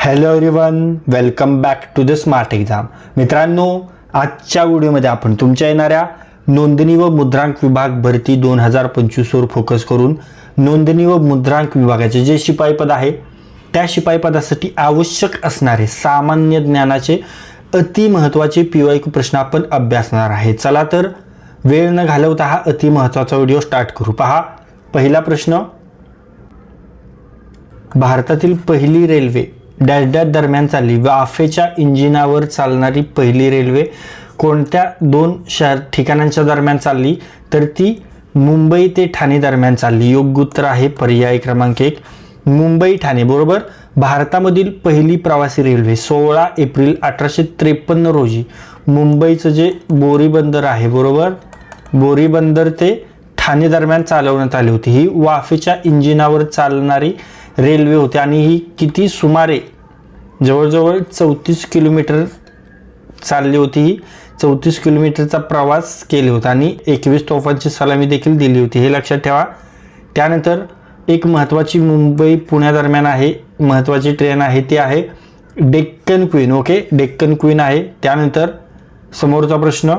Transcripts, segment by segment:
Hello everyone welcome back to the smart exam मित्रांनो आजच्या व्हिडिओमध्ये आपण तुमच्या येणाऱ्या नोंदणी व मुद्रांक विभाग भरती दोन हजार पंचवीसवर फोकस करून नोंदणी व मुद्रांक विभागाचे जे शिपाईपद आहे त्या शिपाईपदासाठी आवश्यक असणारे सामान्य ज्ञानाचे अति महत्त्वाचे पी वाय प्रश्न आपण अभ्यासणार आहे. चला तर वेळ न घालवता हा अति महत्त्वाचा व्हिडिओ स्टार्ट करू. पहा पहिला प्रश्न. भारतातील पहिली रेल्वे डॅश डॅश दरम्यान चालली. वाफेच्या इंजिनावर चालणारी पहिली रेल्वे कोणत्या दोन शहर ठिकाणांच्या दरम्यान चालली? तर ती मुंबई ते ठाणे दरम्यान चालली. योग्य उत्तर आहे पर्याय क्रमांक एक. मुंबई ठाणे बरोबर? भारतामधील पहिली प्रवासी रेल्वे सोळा एप्रिल अठराशे त्रेपन्न रोजी. मुंबईचं जे बोरी बंदर आहे बरोबर? बोरी बंदर ते ठाणे दरम्यान चालवण्यात आली होती. ही वाफेच्या इंजिनावर चालणारी रेल्वे होती. आणि ही किती सुमारे जवळजवळ चौतीस किलोमीटर चालली होती. ही चौतीस किलोमीटरचा प्रवास केला होता आणि एकवीस तोफांची सलामी देखील दिली होती. हे लक्षात ठेवा. त्यानंतर एक महत्त्वाची मुंबई पुण्यादरम्यान आहे. महत्त्वाची ट्रेन आहे ती आहे Deccan Queen. Okay? Deccan Queen आहे. त्यानंतर समोरचा प्रश्न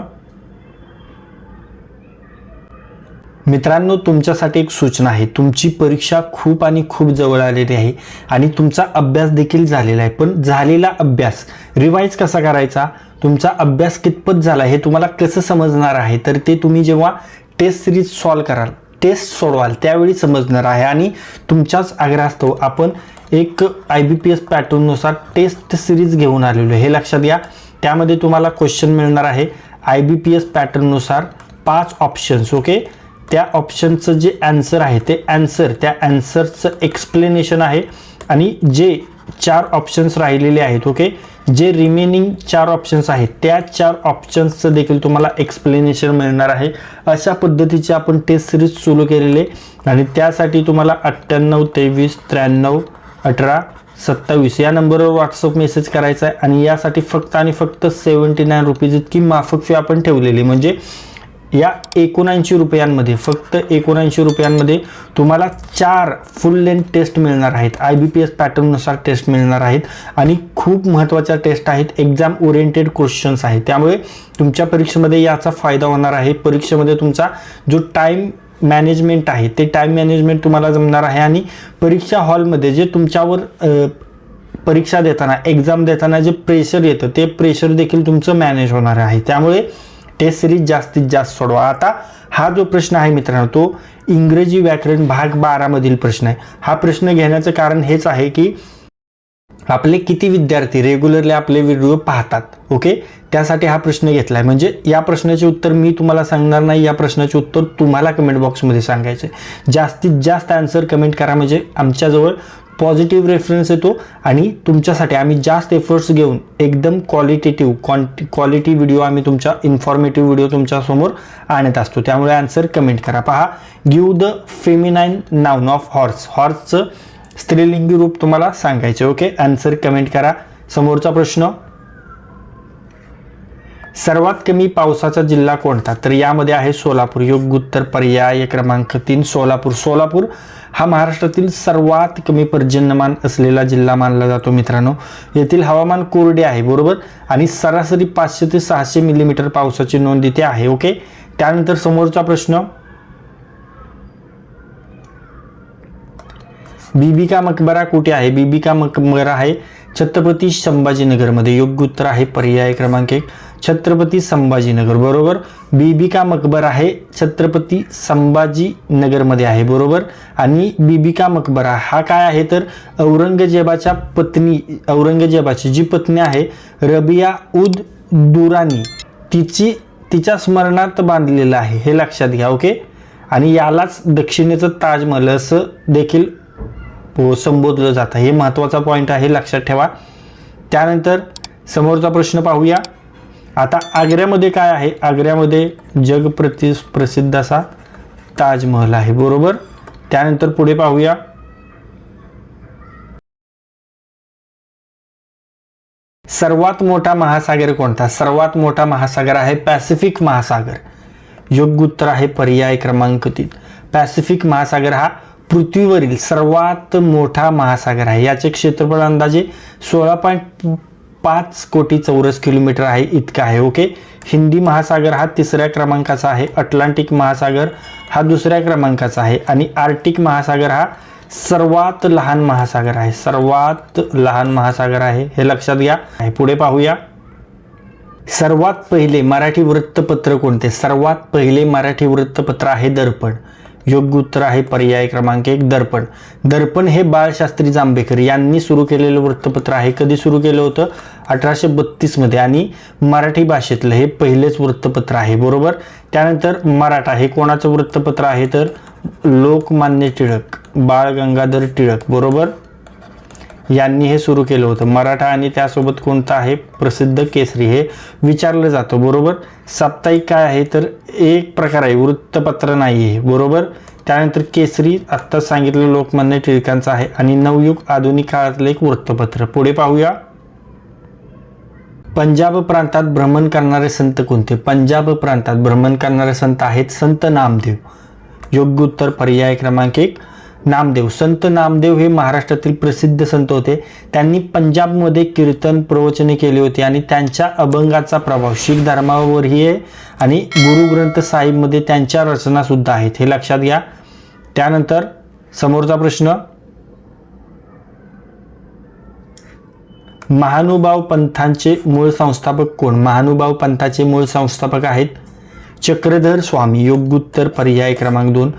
मित्रांनो तुमच्यासाठी एक सूचना आहे. तुमची परीक्षा खूप आणि खूप जवळ आलेली आहे आणि तुमचा अभ्यास देखील झालेला आहे. पण झालेला अभ्यास रिवाईज कसा करायचा? तुमचा अभ्यास कितपत झाला हे तुम्हाला कसं समजणार आहे? तर ते तुम्ही जेव्हा टेस्ट सिरीज सॉल्व कराल टेस्ट सोडवाल त्यावेळी समजणार आहे. आणि तुमच्याच आग्रहास्तव आपण एक आय बी पी एस पॅटर्ननुसार टेस्ट सिरीज घेऊन आलेलो आहे. हे लक्षात घ्या. त्यामध्ये तुम्हाला क्वेश्चन मिळणार आहे. आय बी पी एस पॅटर्ननुसार पाच ऑप्शन्स ओके त्या ऑप्शनचं जे ॲन्सर आहे ते ॲन्सर त्या ॲन्सरचं एक्सप्लेनेशन आहे. आणि जे चार ऑप्शन्स राहिलेले आहेत ओके जे रिमेनिंग चार ऑप्शन्स आहेत त्या चार ऑप्शन्सचं देखील तुम्हाला एक्सप्लेनेशन मिळणार आहे. अशा पद्धतीचे आपण टेस्ट सिरीज सुरू केलेले आणि त्यासाठी तुम्हाला अठ्ठ्याण्णव तेवीस त्र्याण्णव अठरा सत्तावीस या नंबरवर व्हॉट्सअप मेसेज करायचा आहे. आणि यासाठी फक्त आणि फक्त सेवन्टी नाईन रुपीज इतकी माफक फी आपण ठेवलेली म्हणजे या एकोणऐंशी रुपयांमध्ये फक्त एकोणऐंशी रुपयांमध्ये तुम्हाला चार फुल लेंथ टेस्ट मिळणार आहेत. आय बी पी एस पॅटर्ननुसार टेस्ट मिळणार आहेत. आणि खूप महत्त्वाच्या टेस्ट आहेत. एक्झाम ओरिएंटेड क्वेश्चन्स आहेत. त्यामुळे तुमच्या परीक्षेमध्ये याचा फायदा होणार आहे. परीक्षेमध्ये तुमचा जो टाईम मॅनेजमेंट आहे ते टाईम मॅनेजमेंट तुम्हाला जमणार आहे. आणि परीक्षा हॉलमध्ये जे तुमच्यावर परीक्षा देताना एक्झाम देताना जे प्रेशर येतं ते प्रेशर देखील तुमचं मॅनेज होणार आहे. त्यामुळे टेस्ट सिरीज जास्तीत जास्त सोडवा. आता हा जो प्रश्न आहे मित्रांनो तो इंग्रजी व्याकरण भाग बारामधील प्रश्न आहे. हा प्रश्न घेण्याचं कारण हेच आहे की आपले किती विद्यार्थी रेग्युलरली आपले व्हिडिओ पाहतात ओके त्यासाठी हा प्रश्न घेतला आहे म्हणजे या प्रश्नाचे उत्तर मी तुम्हाला सांगणार नाही या प्रश्नाचे उत्तर तुम्हाला कमेंट बॉक्समध्ये सांगायचे जास्तीत जास्त आन्सर कमेंट करा. म्हणजे आमच्याजवळ पॉझिटिव्ह रेफरन्स येतो आणि तुमच्यासाठी आम्ही जास्त एफर्ट्स घेऊन एकदम क्वालिटेटिव्ह क्वांटि क्वालिटी व्हिडिओ आम्ही तुमच्या इन्फॉर्मेटिव्ह व्हिडिओ तुमच्यासमोर आणत असतो. त्यामुळे आन्सर कमेंट करा. पहा give the feminine noun of horse हॉर्सचं स्त्रीलिंगी रूप तुम्हाला सांगायचे ओके आन्सर कमेंट करा. समोरचा प्रश्न सर्वात कमी पावसाचा जिल्हा कोणता? तर यामध्ये आहे सोलापूर. योग्य उत्तर पर्याय क्रमांक तीन सोलापूर. सोलापूर हा महाराष्ट्रातील सर्वात कमी पर्जन्यमान असलेला जिल्हा मानला जातो मित्रांनो. येथील हवामान कोरडे आहे बरोबर? आणि सरासरी पाचशे ते सहाशे मिलीमीटर पावसाची नोंद इथे आहे ओके त्यानंतर समोरचा प्रश्न. बीबिका मकबरा कुठे आहे? बीबिका मकबरा आहे छत्रपती संभाजीनगरमध्ये. योग्य उत्तर आहे पर्याय क्रमांक एक. छत्रपती संभाजीनगर बरोबर? बीबिका मकबरा आहे छत्रपती संभाजीनगरमध्ये आहे बरोबर? आणि बीबिका मकबरा हा काय आहे तर औरंगजेबाच्या पत्नी औरंगजेबाची जी पत्नी आहे रबिया उद दुरानी तिची तिच्या स्मरणार्थ बांधलेलं आहे. हे लक्षात घ्या ओके? आणि यालाच दक्षिणेचं ताजमहल असं देखील हो, संबोधलं जातं. हे महत्त्वाचा पॉईंट आहे लक्षात ठेवा. त्यानंतर समोरचा प्रश्न पाहूया. आता आग्र्यामध्ये काय आहे? आग्र्यामध्ये जगप्रति प्रसिद्ध असा ताजमहल आहे बरोबर? त्यानंतर पुढे पाहूया. सर्वात मोठा महासागर कोणता? सर्वात मोठा महासागर आहे पॅसिफिक महासागर. योग्य उत्तर आहे पर्याय क्रमांक तीन. पॅसिफिक महासागर हा पृथ्वीवरील सर्वात मोठा महासागर आहे. याचे क्षेत्रफळ अंदाजे सोळा पॉईंट पाच कोटी चौरस किलोमीटर आहे इतका आहे ओके हिंदी महासागर हा तिसऱ्या क्रमांकाचा आहे अटलांटिक महासागर हा दुसऱ्या क्रमांकाचा आहे आणि आर्टिक महासागर हा सर्वात लहान महासागर आहे सर्वात लहान महासागर आहे हे लक्षात घ्या. पुढे पाहूया. सर्वात पहिले मराठी वृत्तपत्र कोणते? सर्वात पहिले मराठी वृत्तपत्र आहे दर्पण. योग्य उत्तर आहे पर्याय क्रमांक एक दर्पण. दर्पण हे बाळशास्त्री जांभेकर यांनी सुरू केलेलं वृत्तपत्र आहे. कधी सुरू केलं होतं? अठराशे बत्तीसमध्ये आणि मराठी भाषेतलं हे पहिलेच वृत्तपत्र आहे बरोबर? त्यानंतर मराठा हे कोणाचं वृत्तपत्र आहे तर? लोकमान्य टिळक बाळ गंगाधर टिळक बरोबर? यांनी हे सुरू केलं होतं. मराठा आणि त्यासोबत कोणतं आहे? प्रसिद्ध केसरी हे विचारलं जातं बरोबर? साप्ताहिक काय आहे तर? एक प्रकार आहे वृत्तपत्र नाही आहे बरोबर? त्यानंतर केसरी आत्ताच सांगितलं लोकमान्य टिळकांचं आहे आणि नवयुग आधुनिक काळातलं एक वृत्तपत्र. पुढे पाहूया. पंजाब प्रांतात भ्रमण करणारे संत कोणते? पंजाब प्रांतात भ्रमण करणारे संत आहेत संत नामदेव. योग्य उत्तर पर्याय क्रमांक एक नामदेव. संत नामदेव हे महाराष्ट्रातील प्रसिद्ध संत होते. त्यांनी पंजाबमध्ये कीर्तन प्रवचने केली होती आणि त्यांच्या अभंगाचा प्रभाव शीख धर्मावरही आहे आणि गुरु ग्रंथ साहिबमध्ये त्यांच्या रचनासुद्धा आहेत. हे लक्षात घ्या. त्यानंतर समोरचा प्रश्न महानुभाव पंथांचे मूळ संस्थापक कोण? महानुभाव पंथाचे मूळ संस्थापक आहेत चक्रधर स्वामी. योग्योत्तर पर्याय क्रमांक दोन.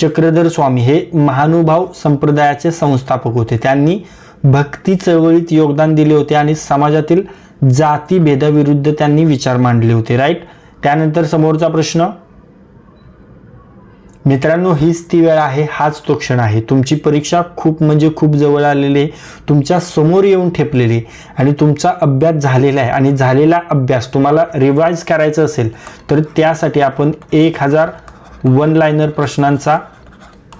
चक्रधर स्वामी हे महानुभाव संप्रदायाचे संस्थापक होते. त्यांनी भक्ती चळवळीत योगदान दिले होते आणि समाजातील जातीभेदाविरुद्ध त्यांनी विचार मांडले होते. राईट त्यानंतर समोरचा प्रश्न मित्रांनो हीच ती वेळ आहे हाच तो क्षण आहे. तुमची परीक्षा खूप म्हणजे खूप जवळ आलेली आहे तुमच्यासमोर येऊन ठेपलेली आहे आणि तुमचा अभ्यास झालेला आहे. आणि झालेला अभ्यास तुम्हाला रिवाईज करायचा असेल तर त्यासाठी आपण एक हजार वन लायनर प्रश्नांचा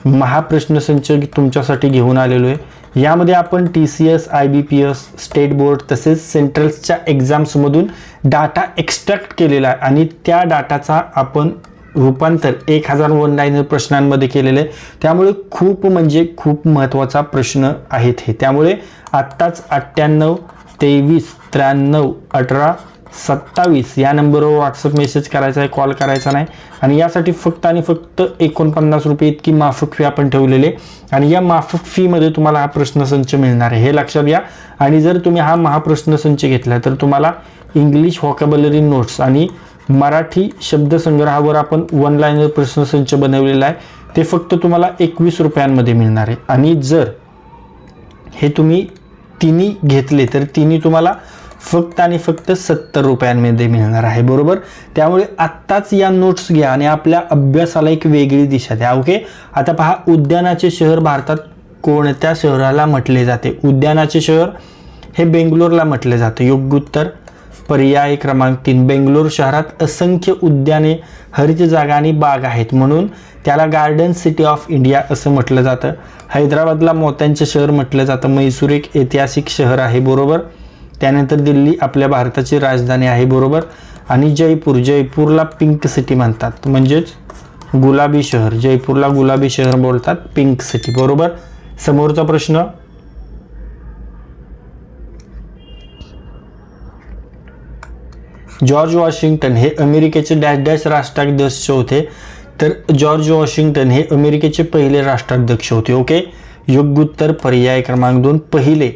महाप्रश्नसंच तुमच्यासाठी घेऊन आलेलो आहे. यामध्ये आपण T C S I B P S state board तसेच सेंट्रल्सच्या एक्झाम्समधून डाटा एक्स्ट्रॅक्ट केलेला आहे. आणि त्या डाटाचा आपण रूपांतर एक हजार वन लाईनर प्रश्नांमध्ये केलेलं. आहे त्यामुळे खूप म्हणजे खूप महत्त्वाचा प्रश्न आहेत हे. त्यामुळे आत्ताच अठ्ठ्याण्णव तेवीस त्र्याण्णव अठरा सत्तावीस या नंबरवर व्हॉट्सअप मेसेज करायचा आहे कॉल करायचा नाही. आणि यासाठी फक्त आणि फक्त एकोणपन्नास रुपये इतकी माफक फी आपण ठेवलेली आणि या माफक फीमध्ये तुम्हाला हा प्रश्नसंच मिळणार आहे. हे लक्षात घ्या. आणि जर तुम्ही हा महाप्रश्नसंच घेतला तर तुम्हाला इंग्लिश व्हॉकॅबलरी नोट्स आणि मराठी शब्दसंग्रहावर आपण वन लाईनर प्रश्नसंच बनवलेला आहे. ते फक्त तुम्हाला एकवीस रुपयांमध्ये मिळणार आहे. आणि जर हे तुम्ही तिन्ही घेतले तर तिन्ही तुम्हाला फक्त आणि फक्त सत्तर रुपयांमध्ये मिळणार आहे. बरोबर? त्यामुळे आत्ताच या नोट्स घ्या आणि आपल्या अभ्यासाला एक वेगळी दिशा द्या ओके आता पहा उद्यानाचे शहर भारतात कोणत्या शहराला म्हटले जाते. उद्यानाचे शहर हे बेंगलोरला म्हटले जाते. योग्य उत्तर पर्याय क्रमांक तीन. बेंगलोर शहरात असंख्य उद्याने हरित जागा आणि बाग आहेत म्हणून त्याला गार्डन सिटी ऑफ इंडिया असं म्हटलं जातं. हैदराबादला मोत्यांचे शहर म्हटलं जातं. मैसूर एक ऐतिहासिक शहर आहे बरोबर? त्यानंतर दिल्ली आपल्या भारताची राजधानी आहे बरोबर? आणि जयपूर जयपूरला पिंक सिटी म्हणतात. म्हणजेच गुलाबी शहर. जयपूरला गुलाबी शहर बोलतात पिंक सिटी बरोबर? समोरचा प्रश्न जॉर्ज वॉशिंग्टन हे अमेरिकेचे डॅश डॅश राष्ट्राध्यक्ष होते. तर जॉर्ज वॉशिंग्टन हे अमेरिकेचे पहिले राष्ट्राध्यक्ष होते ओके? योग्य उत्तर पर्याय क्रमांक दोन पहिले.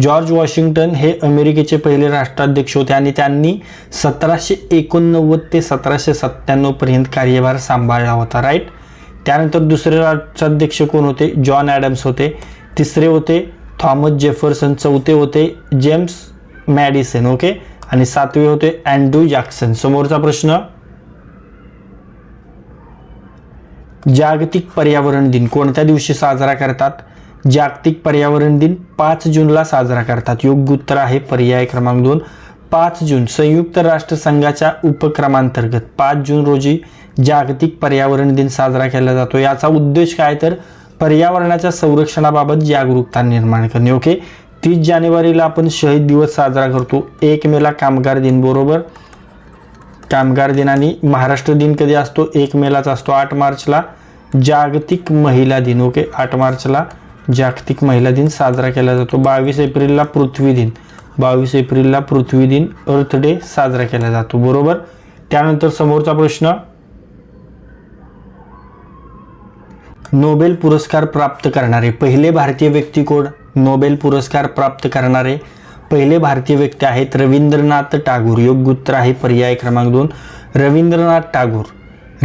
जॉर्ज वॉशिंग्टन हे अमेरिकेचे पहिले राष्ट्राध्यक्ष होते आणि त्यांनी सतराशे एकोणनव्वद ते सतराशे सत्त्याण्णवपर्यंत कार्यभार सांभाळला होता राईट त्यानंतर दुसरे राष्ट्राध्यक्ष कोण होते? जॉन ॲडम्स होते. तिसरे होते थॉमस जेफरसन. चौथे होते जेम्स मॅडिसन ओके? आणि सातवे होते अँड्रू जॅक्सन. समोरचा प्रश्न जागतिक पर्यावरण दिन कोणत्या दिवशी साजरा करतात? जागतिक पर्यावरण दिन पाच जूनला साजरा करतात. योग्य उत्तर आहे पर्याय क्रमांक दोन. पाच जून संयुक्त राष्ट्रसंघाच्या उपक्रमांतर्गत पाच जून रोजी जागतिक पर्यावरण दिन साजरा केला जातो. याचा उद्देश काय? तर पर्यावरणाच्या संरक्षणाबाबत जागरूकता निर्माण करणे. ओके? तीस जानेवारीला आपण शहीद दिवस साजरा करतो. एक मेला कामगार दिन बरोबर. कामगार दिन आणि महाराष्ट्र दिन कधी असतो? एक मेलाच असतो. आठ मार्चला जागतिक महिला दिन ओके? आठ मार्चला जागतिक महिला दिन साजरा केला जातो. बावीस एप्रिलला पृथ्वी दिन. बावीस एप्रिलला पृथ्वी दिन अर्थ डे साजरा केला जातो. बरोबर? त्यानंतर समोरचा प्रश्न. नोबेल पुरस्कार प्राप्त करणारे पहिले भारतीय व्यक्ती कोण? नोबेल पुरस्कार प्राप्त करणारे पहिले भारतीय व्यक्ती आहेत रवींद्रनाथ टागोर. योग्य उत्तर आहे पर्याय क्रमांक दोन. रवींद्रनाथ टागोर.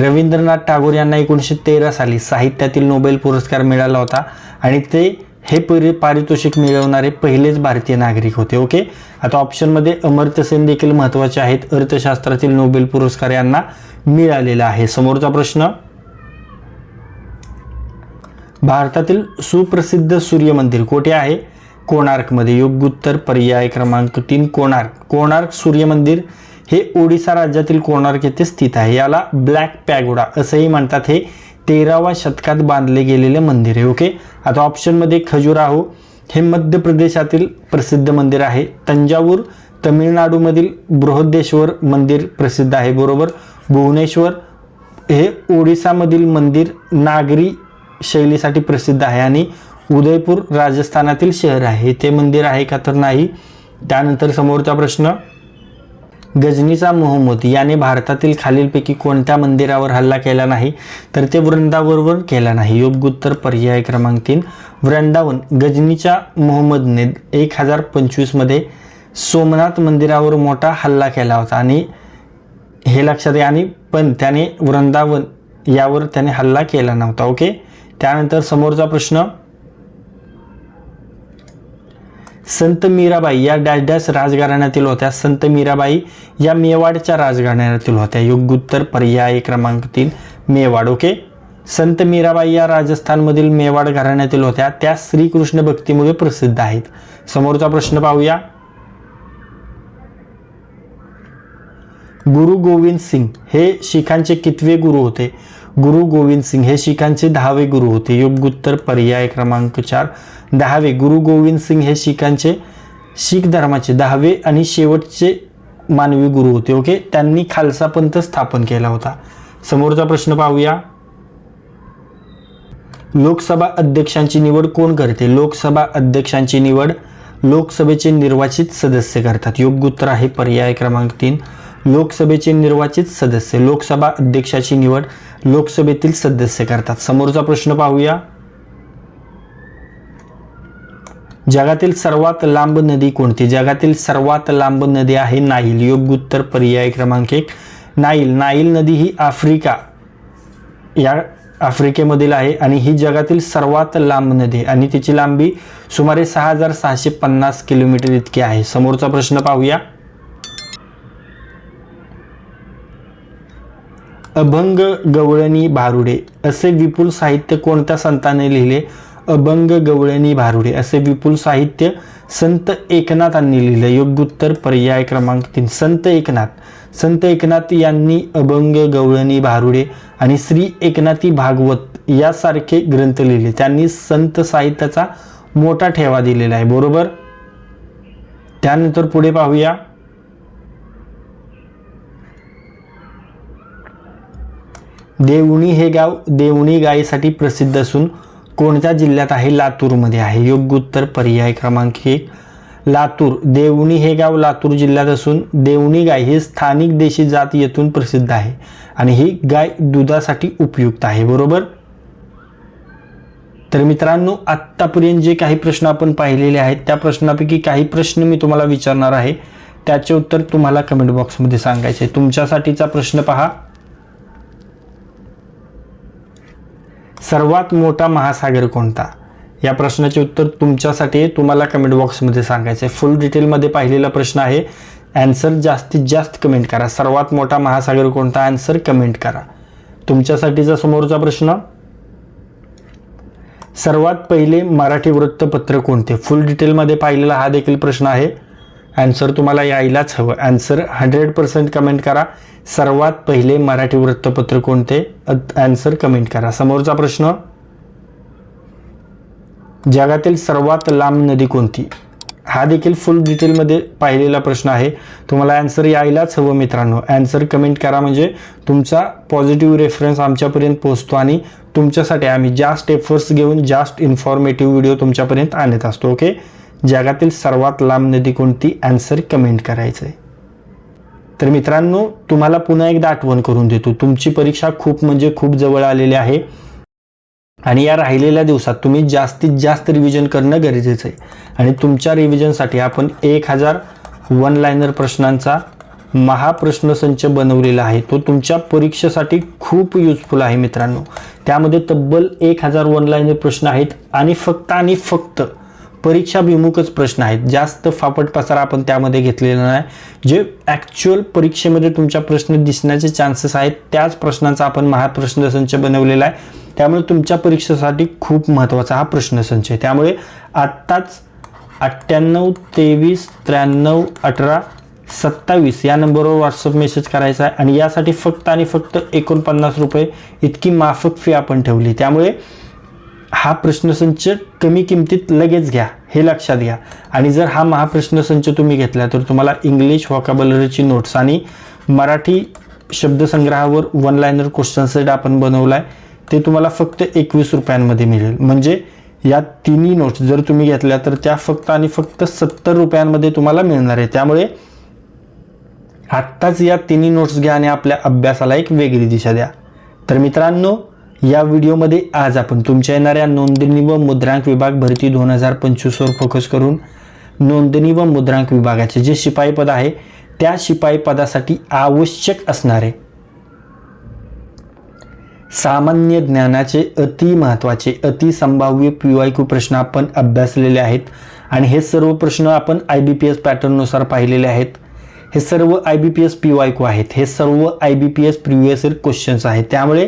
रवींद्रनाथ टागोर यांना एकोणीसशे तेरा साली साहित्यातील नोबेल पुरस्कार मिळाला होता आणि ते हे परि पारितोषिक मिळवणारे पहिलेच भारतीय नागरिक होते. ओके? आता ऑप्शनमध्ये अमर्त्य सेन देखील महत्त्वाचे आहेत. अर्थशास्त्रातील नोबेल पुरस्कार यांना मिळालेला आहे. समोरचा प्रश्न? भारतातील सुप्रसिद्ध सूर्य मंदिर कोठे आहे? कोणार्कमध्ये योग्य उत्तर पर्याय क्रमांक तीन कोणार्क. कोणार्क सूर्य मंदिर हे ओडिसा राज्यातील कोणार्क येथे स्थित आहे? याला ब्लॅक पॅगोडा असंही म्हणतात. हे तेराव्या शतकात बांधले गेलेले मंदिर आहे ओके? आता ऑप्शनमध्ये खजुराहो हे मध्य प्रदेशातील प्रसिद्ध मंदिर आहे. तंजावूर तमिळनाडूमधील बृहदेश्वर मंदिर प्रसिद्ध आहे बरोबर? भुवनेश्वर हे ओडिसामधील मंदिर नागरी शैलीसाठी प्रसिद्ध आहे आणि उदयपूर राजस्थानातील शहर आहे. ते मंदिर आहे का तर नाही? त्यानंतर समोरचा प्रश्न गजनीचा मोहम्मद याने भारतातील खालीलपैकी कोणत्या मंदिरावर हल्ला केला नाही? तर ते वृंदावनवर केला नाही. योग्य उत्तर पर्याय क्रमांक तीन वृंदावन. गजनीच्या मोहम्मदने एक हजार पंचवीसमध्ये सोमनाथ मंदिरावर मोठा हल्ला केला होता आणि हे लक्षात आहे आणि पण त्याने वृंदावन यावर त्याने हल्ला केला नव्हता. ओके? त्यानंतर समोरचा प्रश्न. संत मीराबाई या डॅश डॅश राजघराण्यातील होत्या. संत मीराबाई या मेवाडच्या राजघराण्यातील होत्या. योग्य उत्तर पर्याय क्रमांक तीन मेवाड. ओके? संत मीराबाई या राजस्थानमधील मेवाड घराण्यातील होत्या. त्या श्रीकृष्ण भक्तीमुळे प्रसिद्ध आहेत. समोरचा प्रश्न पाहूया. गुरु गोविंद सिंग हे शिखांचे कितवे गुरु होते? गुरु गोविंद सिंग हे शिखांचे दहावे गुरु होते. योग्य उत्तर पर्याय क्रमांक चार दहावे. गुरु गोविंद सिंग हे शिखांचे शीख धर्माचे दहावे आणि शेवटचे मानवी गुरु होते. ओके? त्यांनी खालसा पंथ स्थापन केला होता. समोरचा प्रश्न पाहूया. लोकसभा अध्यक्षांची निवड कोण करते? लोकसभा अध्यक्षांची निवड लोकसभेचे निर्वाचित सदस्य करतात. योग्य उत्तर आहे पर्याय क्रमांक तीन. लोकसभेचे निर्वाचित सदस्य. लोकसभा अध्यक्षाची निवड लोकसभेतील सदस्य करतात. समोरचा प्रश्न पाहूया. जगातील सर्वात लांब नदी कोणती? जगातील सर्वात लांब नदी आहे नाईल. योग्य उत्तर पर्याय क्रमांक एक नाईल. नाईल नदी ही आफ्रिका या आफ्रिकेमधील आहे आणि ही जगातील सर्वात लांब नदी आहे. आणि तिची लांबी सुमारे सहा हजार सहाशे पन्नास किलोमीटर इतकी आहे. समोरचा प्रश्न पाहूया. अभंग गवळणी भारुडे असे विपुल साहित्य कोणत्या संताने लिहिले? अभंग गवळणी भारुडे असे विपुल साहित्य संत एकनाथांनी लिहिलं. योग्य उत्तर पर्याय क्रमांक तीन. संत एकनाथ. संत एकनाथ यांनी अभंग गवळणी भारुडे आणि श्री एकनाथी भागवत यासारखे ग्रंथ लिहिले. त्यांनी संत साहित्याचा मोठा ठेवा दिलेला आहे. बरोबर? त्यानंतर पुढे पाहूया. देवणी हे गाव देवणी गायीसाठी प्रसिद्ध असून कोणत्या जिल्ह्यात आहे? लातूरमध्ये आहे. योग्य उत्तर पर्याय क्रमांक एक लातूर. देवणी हे गाव लातूर जिल्ह्यात असून देवणी गाय ही स्थानिक देशी जात येथून प्रसिद्ध आहे आणि ही गाय दुधासाठी उपयुक्त आहे. बरोबर? तर मित्रांनो आत्तापर्यंत जे काही प्रश्न आपण पाहिलेले आहेत त्या प्रश्नापैकी काही प्रश्न मी तुम्हाला विचारणार आहे. त्याचे उत्तर तुम्हाला कमेंट बॉक्समध्ये सांगायचे तुमच्यासाठीचा प्रश्न पहा. सर्वात मोठा महासागर कोणता? या प्रश्नाचे उत्तर तुमच्यासाठी तुम्हाला कमेंट बॉक्समध्ये सांगायचं आहे फुल डिटेलमध्ये पाहिलेला प्रश्न आहे. ॲन्सर जास्तीत जास्त कमेंट करा. सर्वात मोठा महासागर कोणता? ॲन्सर कमेंट करा. तुमच्यासाठीचा समोरचा प्रश्न. सर्वात पहिले मराठी वृत्तपत्र कोणते? फुल डिटेलमध्ये पाहिलेला हा देखील प्रश्न आहे. ॲन्सर तुम्हाला यायलाच हवं. ॲन्सर हंड्रेड पर्सेंट कमेंट करा. सर्वात पहिले मराठी वृत्तपत्र कोणते? ॲन्सर कमेंट करा. समोरचा प्रश्न. जगातील सर्वात लांब नदी कोणती? हा देखील फुल डिटेलमध्ये पाहिलेला प्रश्न आहे. तुम्हाला ॲन्सर यायलाच हवं मित्रांनो. ॲन्सर कमेंट करा म्हणजे तुमचा पॉझिटिव्ह रेफरन्स आमच्यापर्यंत पोहोचतो आणि तुमच्यासाठी आम्ही जास्त एफर्ट्स घेऊन जास्त इन्फॉर्मेटिव्ह व्हिडिओ तुमच्यापर्यंत आणत असतो. ओके जगातील सर्वात लांब नदी कोणती? ॲन्सर कमेंट करायचं आहे तर मित्रांनो तुम्हाला पुन्हा एकदा आठवण करून देतो तुमची परीक्षा खूप म्हणजे खूप जवळ आलेली आहे. आणि या राहिलेल्या दिवसात तुम्ही जास्तीत जास्त रिव्हिजन करणं गरजेचं आहे. आणि तुमच्या रिव्हिजनसाठी आपण एक हजार वन लायनर प्रश्नांचा महाप्रश्नसंच बनवलेला आहे. तो तुमच्या परीक्षेसाठी खूप युजफुल आहे मित्रांनो. त्यामध्ये तब्बल एक हजार वन लायनर प्रश्न आहेत आणि फक्त आणि फक्त परीक्षाभिमुखच प्रश्न आहेत. जास्त फापट पसारा आपण त्यामध्ये घेतलेला नाही. जे ॲक्च्युअल परीक्षेमध्ये तुमच्या प्रश्न दिसण्याचे चान्सेस आहेत त्याच प्रश्नांचा आपण महाप्रश्नसंच बनवलेला आहे. त्यामुळे तुमच्या परीक्षेसाठी खूप महत्त्वाचा हा प्रश्नसंच आहे. त्यामुळे आत्ताच अठ्ठ्याण्णव तेवीस त्र्याण्णव अठरा सत्तावीस या नंबरवर व्हॉट्सअप मेसेज करायचा आहे. आणि यासाठी फक्त आणि फक्त एकोणपन्नास रुपये इतकी माफक फी आपण ठेवली. त्यामुळे हा प्रश्नसंच कमी किमतीत लगेच घ्या हे लक्षात घ्या. आणि जर हा महाप्रश्नसंच तुम्ही घेतला तर तुम्हाला इंग्लिश वॉकाबलरीची नोट्स आणि मराठी शब्दसंग्रहावर वन लायनर क्वेश्चन सेट आपण बनवला आहे ते तुम्हाला फक्त एकवीस रुपयांमध्ये मिळेल. म्हणजे या तिन्ही नोट्स जर तुम्ही घेतल्या तर त्या फक्त आणि फक्त सत्तर रुपयांमध्ये तुम्हाला मिळणार आहे. त्यामुळे आत्ताच या तिन्ही नोट्स घ्या आणि आपल्या अभ्यासाला एक वेगळी दिशा द्या. तर मित्रांनो या व्हिडिओमध्ये आज आपण तुमच्या येणाऱ्या नोंदणी व मुद्रांक विभाग भरती दोन हजार पंचवीसवर फोकस करून नोंदणी व मुद्रांक विभागाचे जे शिपाई पद आहे त्या शिपाई पदासाठी आवश्यक असणारे सामान्य ज्ञानाचे अति महत्त्वाचे अति संभाव्य पी वाय क्यू प्रश्न आपण अभ्यासलेले आहेत आणि हे सर्व प्रश्न आपण आय बी पी एस पॅटर्ननुसार पाहिलेले आहेत. हे सर्व I B P S P Y Q आहेत. हे सर्व I B P S previous year questions आहेत. त्यामुळे